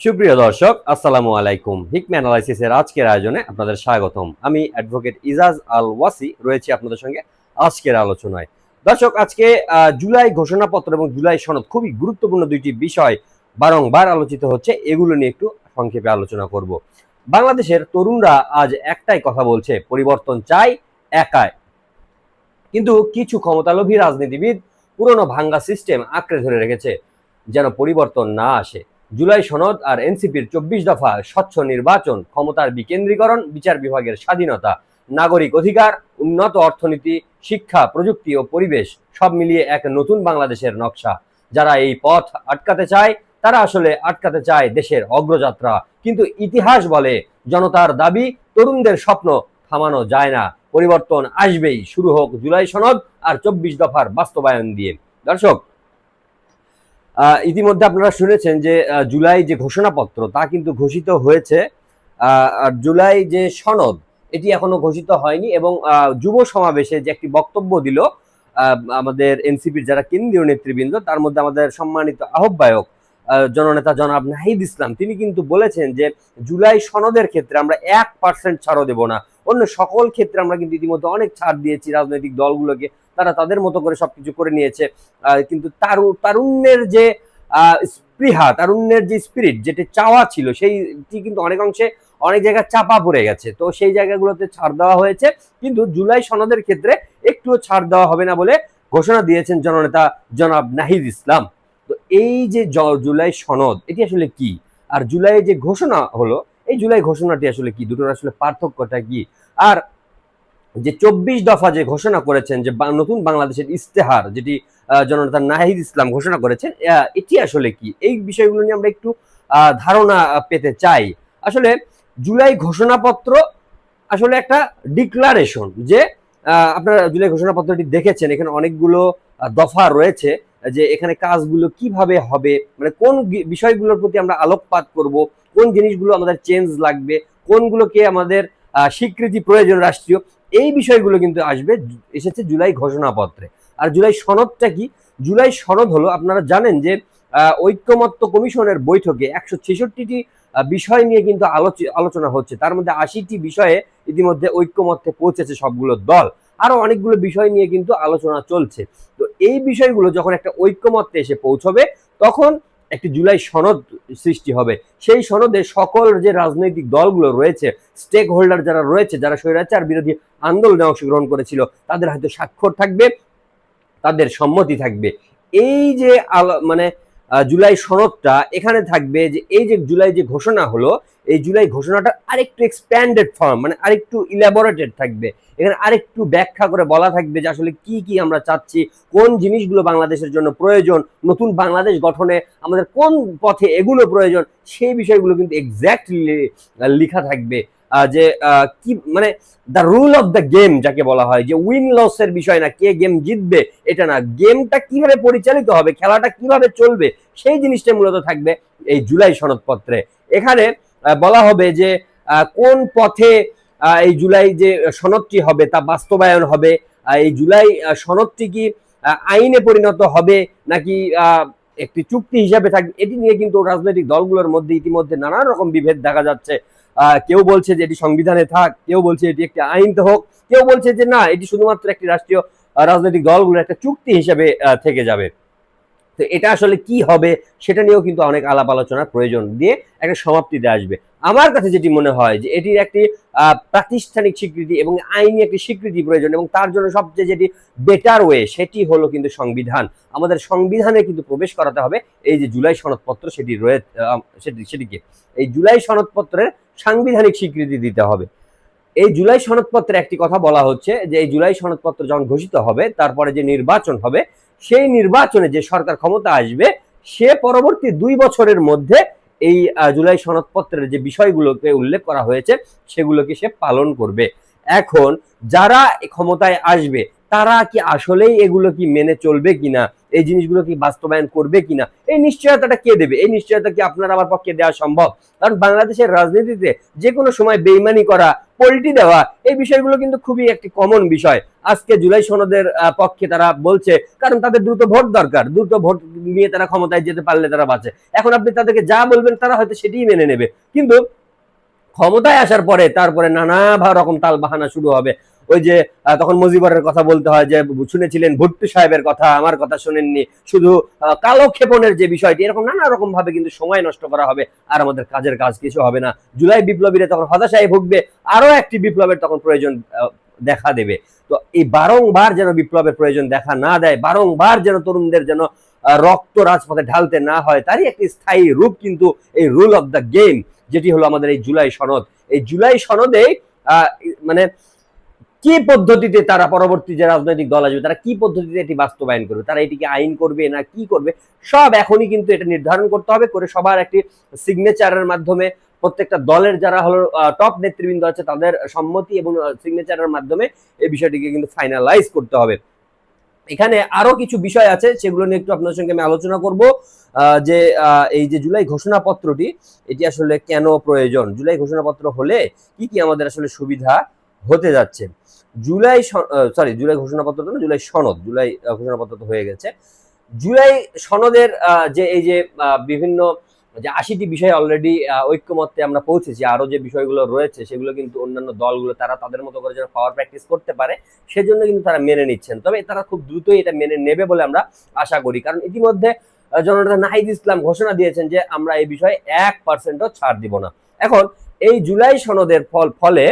সুপ্রিয় দর্শক, আসসালামু আলাইকুম। হিকমে অ্যানালাইসিসের আজকের আয়োজনে আপনাদের স্বাগতম। আমি অ্যাডভোকেট ইজাজ আল ওয়াসি রয়েছি আপনাদের সঙ্গে আজকের আলোচনায়। দর্শক, আজকে জুলাই ঘোষণাপত্র এবং জুলাই সনদ খুবই গুরুত্বপূর্ণ দুইটি বিষয় বারংবার আলোচিত হচ্ছে, এগুলো নিয়ে একটু সংক্ষেপে আলোচনা করব। বাংলাদেশের তরুণরা আজ একটাই কথা বলছে, পরিবর্তন চাই একাই। কিন্তু কিছু ক্ষমতালোভী রাজনীতিবিদ পুরনো ভাঙ্গা সিস্টেম আঁকড়ে ধরে রেখেছে, যেন পরিবর্তন না আসে। জুলাই সনদ আর এনসিপির চব্বিশ দফা স্বচ্ছ নির্বাচন ক্ষমতার বিকেন্দ্রীকরণ, বিচার বিভাগের স্বাধীনতা, নাগরিক অধিকার, উন্নত অর্থনীতি, শিক্ষা, প্রযুক্তি ও পরিবেশ সব মিলিয়ে এক নতুন বাংলাদেশের নকশা। যারা এই পথ আটকাতে চায়, তারা আসলে আটকাতে চায় দেশের অগ্রযাত্রা। কিন্তু ইতিহাস বলে, জনতার দাবি, তরুণদের স্বপ্ন থামানো যায় না। পরিবর্তন আসবেই। শুরু হোক জুলাই সনদ আর চব্বিশ দফার বাস্তবায়ন দিয়ে। দর্শক ইতিমধ্যে আপনারা শুনেছেন যে জুলাই যে ঘোষণাপত্র, তা কিন্তু ঘোষিত হয়েছে। আর জুলাই যে সনদ, এটি এখনও ঘোষিত হয়নি এবং যুব সমাবেশে যে একটি বক্তব্য দিল আমাদের এনসিপির যারা কেন্দ্রীয় নেতৃবৃন্দ, তার মধ্যে আমাদের সম্মানিত আহ্বায়ক জননেতা জনাব নাহিদ ইসলাম, তিনি কিন্তু বলেছেন যে, জুলাই সনদের ক্ষেত্রে আমরা এক পার্সেন্ট ছাড়ও দেব না। অন্য সকল ক্ষেত্রে আমরা কিন্তু ইতিমধ্যে অনেক ছাড় দিয়েছি, রাজনৈতিক দলগুলোকে তারা তাদের মতো করে সবকিছু করে নিয়েছে। কিন্তু তারু, তারুণ্যের যে স্পৃহা, তারুণ্যের যে স্পিরিট যেটি চাওয়া ছিল, সেইটি কিন্তু অনেক অংশে অনেক জায়গায় চাপা পড়ে গেছে। তো সেই জায়গাগুলোতে ছাড় দেওয়া হয়েছে। কিন্তু জুলাই সনদের ক্ষেত্রে একটুও ছাড় দেওয়া হবে না বলে ঘোষণা দিয়েছেন জননেতা জনাব নাহিদ ইসলাম। তো এই যে জুলাই সনদ, এটি আসলে কি? আর জুলাই যে ঘোষণা হলো, এই জুলাই ঘোষণাটি আসলে কি? দুটোর আসলে পার্থক্যটা কি? আর যে চব্বিশ দফা যে ঘোষণা করেছেন যে নতুন বাংলাদেশের ইস্তেহার যেটি আহ, জননেতা নাহিদ ইসলাম ঘোষণা করেছেন এটি আসলে কি? এই বিষয়গুলো নিয়ে আমরা একটু ধারণা পেতে চাই। আসলে জুলাই ঘোষণাপত্র আসলে একটা ডিক্লারেশন যে আপনারা জুলাই ঘোষণাপত্রটি দেখেছেন এখানে অনেকগুলো দফা রয়েছে যে এখানে কাজগুলো কীভাবে হবে মানে কোন বিষয়গুলোর প্রতি আমরা আলোকপাত করব কোন জিনিসগুলো আমাদের চেঞ্জ লাগবে কোনগুলোকে আমাদের স্বীকৃতি প্রয়োজন রাষ্ট্রীয় এই বিষয়গুলো কিন্তু আসবে, এসেছে জুলাই ঘোষণাপত্রে। আর জুলাই সনদটা কি? জুলাই সনদ হলো, আপনারা জানেন যে ঐক্যমত্য কমিশনের বৈঠকে একশো ছেষট্টিটি বিষয় নিয়ে কিন্তু আলোচ- আলোচনা হচ্ছে। তার মধ্যে আশিটি বিষয়ে ইতিমধ্যে ঐক্যমত্যে পৌঁছেছে সবগুলো দল। আরও অনেকগুলো বিষয় নিয়ে কিন্তু আলোচনা চলছে। তো এই বিষয়গুলো যখন একটা ঐক্যমত্যে এসে পৌঁছবে, তখন একটি জুলাই সনদ সৃষ্টি হবে। সেই সনদে সকল যে রাজনৈতিক দলগুলো রয়েছে স্টেক হোল্ডার যারা রয়েছে, যারা স্বৈরাচার বিরোধী আন্দোলনে অংশগ্রহণ করেছিল, তাদের হয়তো স্বাক্ষর থাকবে, তাদের সম্মতি থাকবে। এই যে মানে জুলাই সনদটা এখানে থাকবে যে এই যে জুলাই যে ঘোষণা হলো, এই জুলাই ঘোষণাটা আরেকটু এক্সপ্যান্ডেড ফর্ম মানে আরেকটু ইলাবোরেটেড থাকবে। এখানে আরেকটু ব্যাখ্যা করে বলা থাকবে যে আসলে কি কি আমরা চাচ্ছি, কোন জিনিসগুলো বাংলাদেশের জন্য প্রয়োজন, নতুন বাংলাদেশ গঠনে আমাদের কোন পথে এগুলো প্রয়োজন, সেই বিষয়গুলো কিন্তু এক্স্যাক্টলি লেখা থাকবে। যে কি মানে the rule of the game যাকে বলা হয়, যে উইন লসের বিষয় না, কে গেম জিতবে, এটা না। গেমটা কীভাবে পরিচালিত হবে, খেলাটা কীভাবে চলবে, সেই জিনিসটা মূলত থাকবে এই জুলাই সনদপত্রে। এখানে বলা হবে যে কোন পথে এই জুলাই যে সনদটি হবে তা বাস্তবায়ন হবে। এই জুলাই সনদটি কি আইনে পরিণত হবে নাকি একটি চুক্তি হিসাবে থাকবে এটি নিয়ে কিন্তু রাজনৈতিক দলগুলোর মধ্যে ইতিমধ্যে নানা রকম বিভেদ দেখা যাচ্ছে। কেউ বলছে যে এটি সংবিধানে থাক, কেউ বলছে এটি একটি আইন হোক, কেউ বলছে যে না, এটি শুধুমাত্র একটি রাষ্ট্রীয় রাজনৈতিক দলগুলোর একটা চুক্তি হিসাবে থেকে যাবে। তো এটা আসলে কি হবে, সেটা নিয়েও কিন্তু অনেক আলাপ আলোচনার প্রয়োজন দিয়ে একটা সমাপ্তিতে আসবে। আমার কাছে যেটি মনে হয় যে এটির একটি প্রাতিষ্ঠানিক স্বীকৃতি এবং আইনি একটি স্বীকৃতি প্রয়োজন এবং তার জন্য সবচেয়ে যেটি বেটার ওয়ে সেটি হলো কিন্তু সংবিধান। আমাদের সংবিধানে কিন্তু প্রবেশ করাতে হবে। এই যে জুলাই সনদপত্র সেটি রয়ে সেটি, সেটিকে। এই জুলাই সনদপত্রের সাংবিধানিক স্বীকৃতি দিতে হবে। এই জুলাই সনদপত্রে একটি কথা বলা হচ্ছে যে এই জুলাই সনদপত্র যখন ঘোষিত হবে, তারপরে যে নির্বাচন হবে, সেই নির্বাচনে যে সরকার ক্ষমতা আসবে, সে পরবর্তী দুই বছরের মধ্যে এই জুলাই সনদপত্রের যে বিষয়গুলোকে উল্লেখ করা হয়েছে, সেগুলোকে সে পালন করবে। এখন যারা ক্ষমতায় আসবে, তারা কি আসলেই এগুলো কি মেনে চলবে কিনা? এই জিনিসগুলো কি বাস্তবায়ন করবে কিনা? এই নিশ্চয়তাটা কে দেবে? এই নিশ্চয়তা কি আপনার আমার পক্ষে দেওয়া সম্ভব? কারণ বাংলাদেশের রাজনীতিতে যে কোনো সময় বেইমানি করা পোল্টি দেওয়া, এই বিষয়গুলো কিন্তু খুবই একটি কমন বিষয়। আজকে জুলাই সনদের পক্ষে তারা বলছে, কারণ তাদের দ্রুত ভোট দরকার, দ্রুত ভোট নিয়ে তারা ক্ষমতায় যেতে পারলে তারা বাঁচে। এখন আপনি তাদেরকে যা বলবেন, তারা হয়তো সেটিই মেনে নেবে। কিন্তু ক্ষমতায় আসার পরে তারপরে নানা রকম তাল বাহানা শুরু হবে। ওই যে তখন মজিবরের কথা বলতে হয় যে শুনেছিলেন ভুট্টু সাহেবের কথা আমার কথা শোনেননি। শুধু আহ, কালোক্ষেপণের যে বিষয়টি এরকম নানা রকম ভাবে কিন্তু সময় নষ্ট করা হবে আর আমাদের কাজের কাজ কিছু হবে না। জুলাই বিপ্লবীরা তখন হতাশায় ভুগবে আরও একটি বিপ্লবের তখন প্রয়োজন দেখা দেবে। তো এই বারংবার যেন বিপ্লবের প্রয়োজন দেখা না দেয় বারংবার যেন তরুণদের যেন রক্ত রাজপথে ঢালতে না হয় তারই একটি স্থায়ী রূপ কিন্তু এই রুল অফ দ্য গেম যেটি হলো আমাদের এই জুলাই সনদ। এই জুলাই সনদে মানে কি পদ্ধতিতে তারা পরবর্তী যে রাজনৈতিক দল আসবে, তারা কি পদ্ধতিতে এটি বাস্তবায়ন করবে, তারা এটিকে আইন করবে না কি করবে, সব এখনই কিন্তু এটা নির্ধারণ করতে হবে করে সবার একটি সিগনেচারের মাধ্যমে প্রত্যেকটা দলের যারা হলো টপ নেতৃবৃন্দ আছে তাদের সম্মতি এবং সিগনেচারের মাধ্যমে এই বিষয়টিকে কিন্তু ফাইনালাইজ করতে হবে। এখানে আরও কিছু বিষয় আছে সেগুলো নিয়ে একটু আপনার সঙ্গে আমি আলোচনা করব যে এই যে জুলাই ঘোষণাপত্রটি, এটি আসলে কেন প্রয়োজন? জুলাই ঘোষণাপত্র হলে কি কি আমাদের আসলে সুবিধা? হতে যাচ্ছে। জুলাই সরি জুলাই ঘোষণাপত্র না জুলাই সনদ জুলাই ঘোষণাপত্র তো হয়ে গেছে। জুলাই সনদের যে এই যে বিভিন্ন যে আশিটি বিষয় অলরেডি ঐক্যমত্যে আমরা পৌঁছেছি আরও যে বিষয়গুলো রয়েছে সেগুলো কিন্তু অন্যান্য দলগুলো তারা তাদের মতো করে যেন পাওয়ার প্র্যাকটিস করতে পারে সেজন্য কিন্তু তারা মেনে নিচ্ছেন। তবে তারা খুব দ্রুতই এটা মেনে নেবে বলে আমরা আশা করি। কারণ ইতিমধ্যে আহ, জননেতা নাহিদ ইসলাম ঘোষণা দিয়েছেন যে আমরা এই বিষয়ে এক পার্সেন্টও ছাড় দিব না। এখন এই জুলাই সনদের ফল ফলে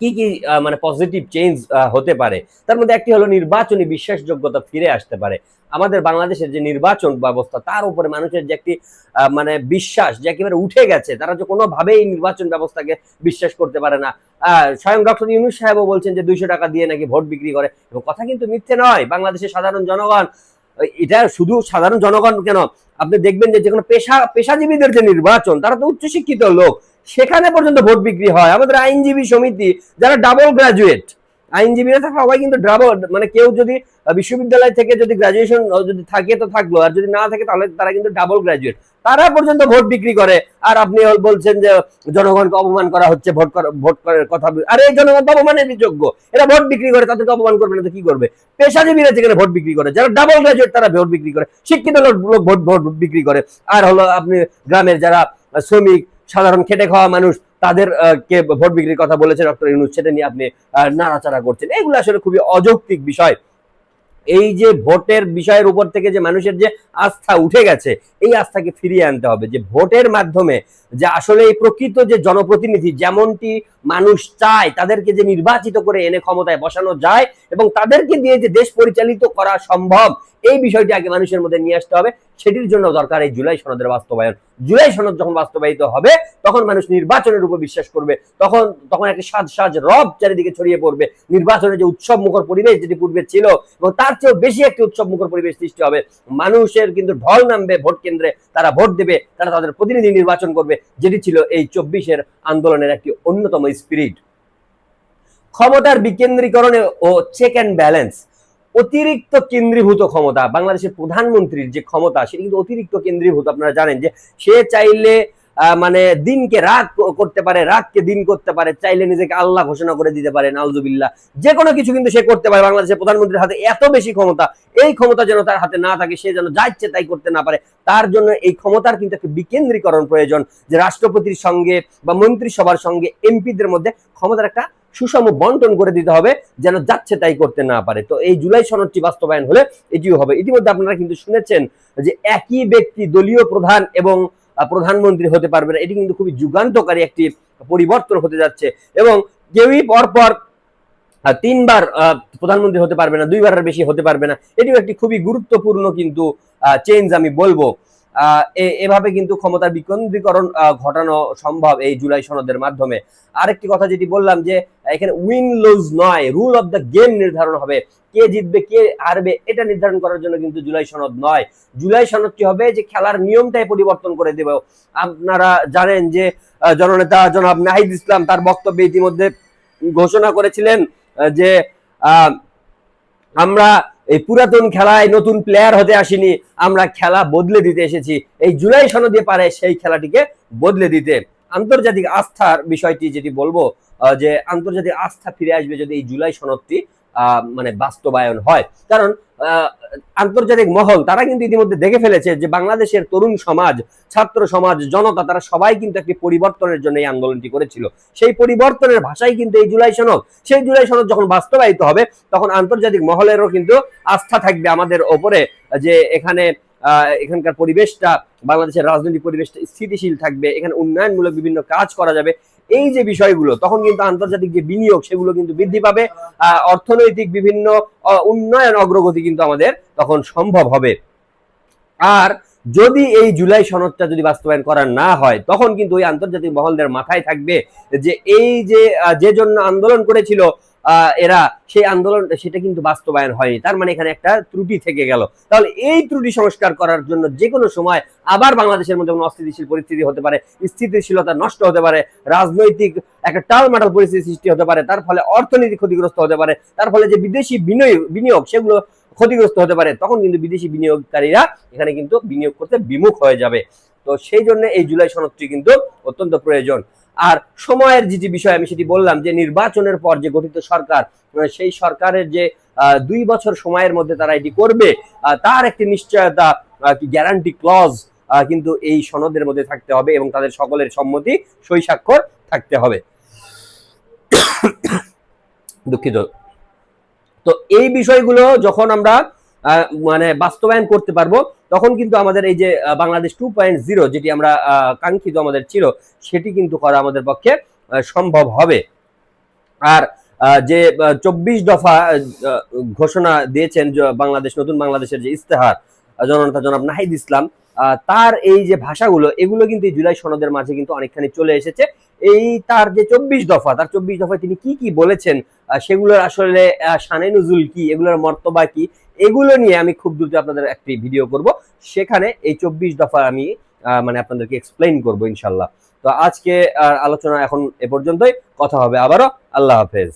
কি কি মানে পজিটিভ চেঞ্জ হতে পারে? তার মধ্যে একটি হলো নির্বাচনী বিশ্বাসযোগ্যতা ফিরে আসতে পারে। আমাদের বাংলাদেশের যে নির্বাচন ব্যবস্থা, তার উপরে মানুষের যে একটি মানে বিশ্বাস যে একেবারে উঠে গেছে, তারা যে কোনোভাবেই নির্বাচন ব্যবস্থাকে বিশ্বাস করতে পারে না। স্বয়ং ডক্টর ইউনুস সাহেবও বলছেন যে দুইশো টাকা দিয়ে নাকি ভোট বিক্রি করে। এবং কথা কিন্তু মিথ্যে নয়, বাংলাদেশের সাধারণ জনগণ, এটা শুধু সাধারণ জনগণ কেন? আপনি দেখবেন যে যে কোনো পেশা, পেশাজীবীদের যে নির্বাচন, তারা তো উচ্চশিক্ষিত লোক। সেখানে পর্যন্ত ভোট বিক্রি হয়। আমাদের আইনজীবী সমিতি, যারা ডাবল গ্রাজুয়েট আইনজীবীরা থাকে সবাই কিন্তু ডাবল মানে কেউ যদি বিশ্ববিদ্যালয় থেকে যদি গ্রাজুয়েশন যদি থাকে তো থাকল, আর যদি না থাকে তাহলে তারা কিন্তু ডাবল গ্রাজুয়েট তারা পর্যন্ত ভোট বিক্রি করে। আর আপনি বলছেন যে, জনগণকে অপমান করা হচ্ছে, ভোট ভোট করার কথা আরে, এই জনগণ তো অপমানের যোগ্য। এরা ভোট বিক্রি করে, তাদেরকে অপমান করবে না তো কি করবে? পেশাজীবীরা যেখানে ভোট বিক্রি করে, যারা ডাবল গ্রাজুয়েট তারা ভোট বিক্রি করে। শিক্ষিত লোক ভোট ভোট বিক্রি করে। আর হলো আপনি গ্রামের যারা শ্রমিক সাধারণ খেটে খাওয়া মানুষ তাদের কে ভোট বিক্রির কথা বলেছে ডক্টর ইউনুস, সেটা নিয়ে আপনি নাড়াচাড়া করছেন। এগুলো আসলে খুবই অযৌক্তিক বিষয়। এই যে ভোটের বিষয়ের উপর থেকে যে মানুষের যে আস্থা উঠে গেছে, এই আস্থাকে ফিরিয়ে আনতে হবে যে ভোটের মাধ্যমে যে আসলে এই প্রকৃত যে জনপ্রতিনিধি যেমনটি মানুষ চায়, তাদেরকে যে নির্বাচিত করে এনে ক্ষমতায় বসানো যায় এবং তাদেরকে দিয়ে যে দেশ পরিচালিত করা সম্ভব, এই বিষয়টি আগে মানুষের মধ্যে নিয়ে আসতে হবে। সেটির জন্য দরকার এই জুলাই সনদের বাস্তবায়ন। জুলাই সনদ যখন বাস্তবায়িত হবে, তখন মানুষ নির্বাচনের উপর বিশ্বাস করবে। তখন তখন একটা সাজ সাজ রব চারিদিকে ছড়িয়ে পড়বে। নির্বাচনের যে উৎসব মুখর পরিবেশ যেটি পূর্বে ছিল এবং তার চেয়েও বেশি একটি উৎসব মুখর পরিবেশ সৃষ্টি হবে। মানুষের কিন্তু ঢল নামবে ভোট কেন্দ্রে। তারা ভোট দেবে, তারা তাদের প্রতিনিধি নির্বাচন করবে। যেটি ছিল এই চব্বিশের আন্দোলনের একটি অন্যতম স্পিরিট। ক্ষমতার বিকেন্দ্রীকরণে ও চেক অ্যান্ড ব্যালেন্স অতিরিক্ত কেন্দ্রীভূত ক্ষমতা, বাংলাদেশের প্রধানমন্ত্রীর যে ক্ষমতা, সেটি কিন্তু অতিরিক্ত কেন্দ্রীভূত। আপনারা জানেন যে সে চাইলে মানে দিনকে রাত করতে পারে রাতকে দিন করতে পারে, চাইলে নিজেকে আল্লাহ ঘোষণা করে দিতে পারে নাউজুবিল্লাহ। যে কোনো কিছু কিন্তু সে করতে পারে, বাংলাদেশের প্রধানমন্ত্রীর হাতে এত বেশি ক্ষমতা, এই ক্ষমতা যেন তার হাতে না থাকে, সে যেন যা ইচ্ছে তাই করতে না পারে, তার জন্য এই ক্ষমতার কিন্তু একটা বিকেন্দ্রীকরণ প্রয়োজন, যে রাষ্ট্রপতির সঙ্গে বা মন্ত্রিসভার সঙ্গে এমপিদের মধ্যে ক্ষমতার একটা সুষম বন্টন করে দিতে হবে, যেন যাচ্ছে তাই করতে না পারে। তো এই জুলাই সনদটি বাস্তবায়ন হলে এটিও হবে। ইতিমধ্যে আপনারা কিন্তু শুনেছেন যে একই ব্যক্তি দলীয় প্রধান এবং প্রধানমন্ত্রী হতে পারবে না। এটি কিন্তু খুবই যুগান্তকারী একটি পরিবর্তন হতে যাচ্ছে এবং কেউই পরপর তিনবার প্রধানমন্ত্রী হতে পারবে না, দুইবারের বেশি হতে পারবে না। এটিও একটি খুবই গুরুত্বপূর্ণ কিন্তু চেঞ্জ আমি বলব। এভাবে কিন্তু ক্ষমতার বিকেন্দ্রীকরণ ঘটানো সম্ভব এই জুলাই সনদের মাধ্যমে। আরেকটি কথা যেটি বললাম যে, এখানে উইন লুজ নয় রুল অফ দ্য গেম নির্ধারণ হবে। কে জিতবে, কে হারবে, এটা নির্ধারণ করার জন্য কিন্তু জুলাই সনদ নয়। জুলাই সনদটি হবে যে, খেলার নিয়মটাই পরিবর্তন করে দেবে। আপনারা জানেন যে জননেতা জনাব নাহিদ ইসলাম তার বক্তব্যে ইতিমধ্যে ঘোষণা করেছিলেন যে আমরা এই পুরাতন খেলায় নতুন প্লেয়ার হতে আসিনি, আমরা খেলা বদলে দিতে এসেছি। এই জুলাই সনদে পারে সেই খেলাটিকে বদলে দিতে। আন্তর্জাতিক আস্থার বিষয়টি যেটি বলব যে আন্তর্জাতিক আস্থা ফিরে আসবে যদি এই জুলাই সনদটি মানে বাস্তবায়ন হয়। কারণ আন্তর্জাতিক মহল, তারা কিন্তু ইতিমধ্যে দেখে ফেলেছে যে বাংলাদেশের তরুণ সমাজ, ছাত্র সমাজ, জনতা, তারা সবাই কিন্তু একটি পরিবর্তনের জন্য এই আন্দোলনটি করেছিল। সেই পরিবর্তনের ভাষাই কিন্তু এই জুলাই সনদ। সেই জুলাই সনদ যখন বাস্তবায়িত হবে, তখন আন্তর্জাতিক মহলেরও কিন্তু আস্থা থাকবে আমাদের ওপরে যে এখানে এখানকার পরিবেশটা, বাংলাদেশের রাজনৈতিক পরিবেশটা স্থিতিশীল থাকবে, এখানে উন্নয়নমূলক বিভিন্ন কাজ করা যাবে। এই যে বিষয়গুলো, তখন কিন্তু আন্তর্জাতিক যে বিনিয়োগ, সেগুলো কিন্তু বৃদ্ধি পাবে। অর্থনৈতিক বিভিন্ন উন্নয়ন অগ্রগতি কিন্তু আমাদের তখন সম্ভব হবে। আর যদি এই জুলাই সনদটা যদি বাস্তবায়ন করা না হয়, তখন কিন্তু ওই আন্তর্জাতিক মহলদের মাথায় থাকবে যে এই যে যে জন্য আন্দোলন করেছিল এরা সেই আন্দোলন, সেটা কিন্তু বাস্তবায়ন হয়নি। তার মানে এখানে একটা ত্রুটি থেকে গেল। তাহলে এই ত্রুটি সংস্কার করার জন্য যে কোনো সময় আবার বাংলাদেশের মধ্যে কোনো অস্থিতিশীল পরিস্থিতি হতে পারে, স্থিতিশীলতা নষ্ট হতে পারে, রাজনৈতিক একটা টালমাটাল পরিস্থিতি সৃষ্টি হতে পারে, তার ফলে অর্থনীতি ক্ষতিগ্রস্ত হতে পারে, তার ফলে যে বিদেশি বিনিয়োগ বিনিয়োগ, সেগুলো ক্ষতিগ্রস্ত হতে পারে, তখন কিন্তু বিদেশি বিনিয়োগকারীরা এখানে কিন্তু বিনিয়োগ করতে বিমুখ হয়ে যাবে। তো সেই জন্য এই জুলাই সনদটি কিন্তু অত্যন্ত প্রয়োজন। আর সময়ের যে যে বিষয় আমি সেটি বললাম, যে নির্বাচনের পর যে গঠিত সরকার সেই সরকারের যে দুই বছর সময়ের মধ্যে তারা এটি করবে তার একটি নিশ্চয়তা গ্যারান্টি ক্লজ কিন্তু এই সনদের মধ্যে থাকতে হবে এবং তাদের সকলের সম্মতি সই স্বাক্ষর থাকতে হবে। দুঃখিত। তো এই বিষয়গুলো যখন আমরা মানে বাস্তবায়ন করতে পারব তখন কিন্তু আমাদের এই যে বাংলাদেশ টু পয়েন্ট জিরো যেটি আমরা কাঙ্ক্ষিত আমাদের ছিল, সেটি কিন্তু করা আমাদের পক্ষে সম্ভব হবে। আর যে চব্বিশ দফা ঘোষণা দিয়েছেন বাংলাদেশ, নতুন বাংলাদেশের যে ইস্তেহার জননেতা জনাব নাহিদ ইসলাম তার এই যে ভাষাগুলো, এগুলো কিন্তু জুলাই সনদের মাঝে কিন্তু অনেকখানি চলে এসেছে। এই তার যে চব্বিশ দফা, তার চব্বিশ দফায় তিনি কি কি বলেছেন সেগুলোর আসলে শানে নজুল কি, এগুলোর মর্তবা কি এগুলো নিয়ে আমি খুব দ্রুত আপনাদের একটি ভিডিও করব। সেখানে এই চব্বিশ দফা আমি মানে আপনাদেরকে এক্সপ্লেইন করব ইনশাল্লাহ। তো আজকে আলোচনা এখন এ পর্যন্তই। কথা হবে আবারও। আল্লাহ হাফেজ।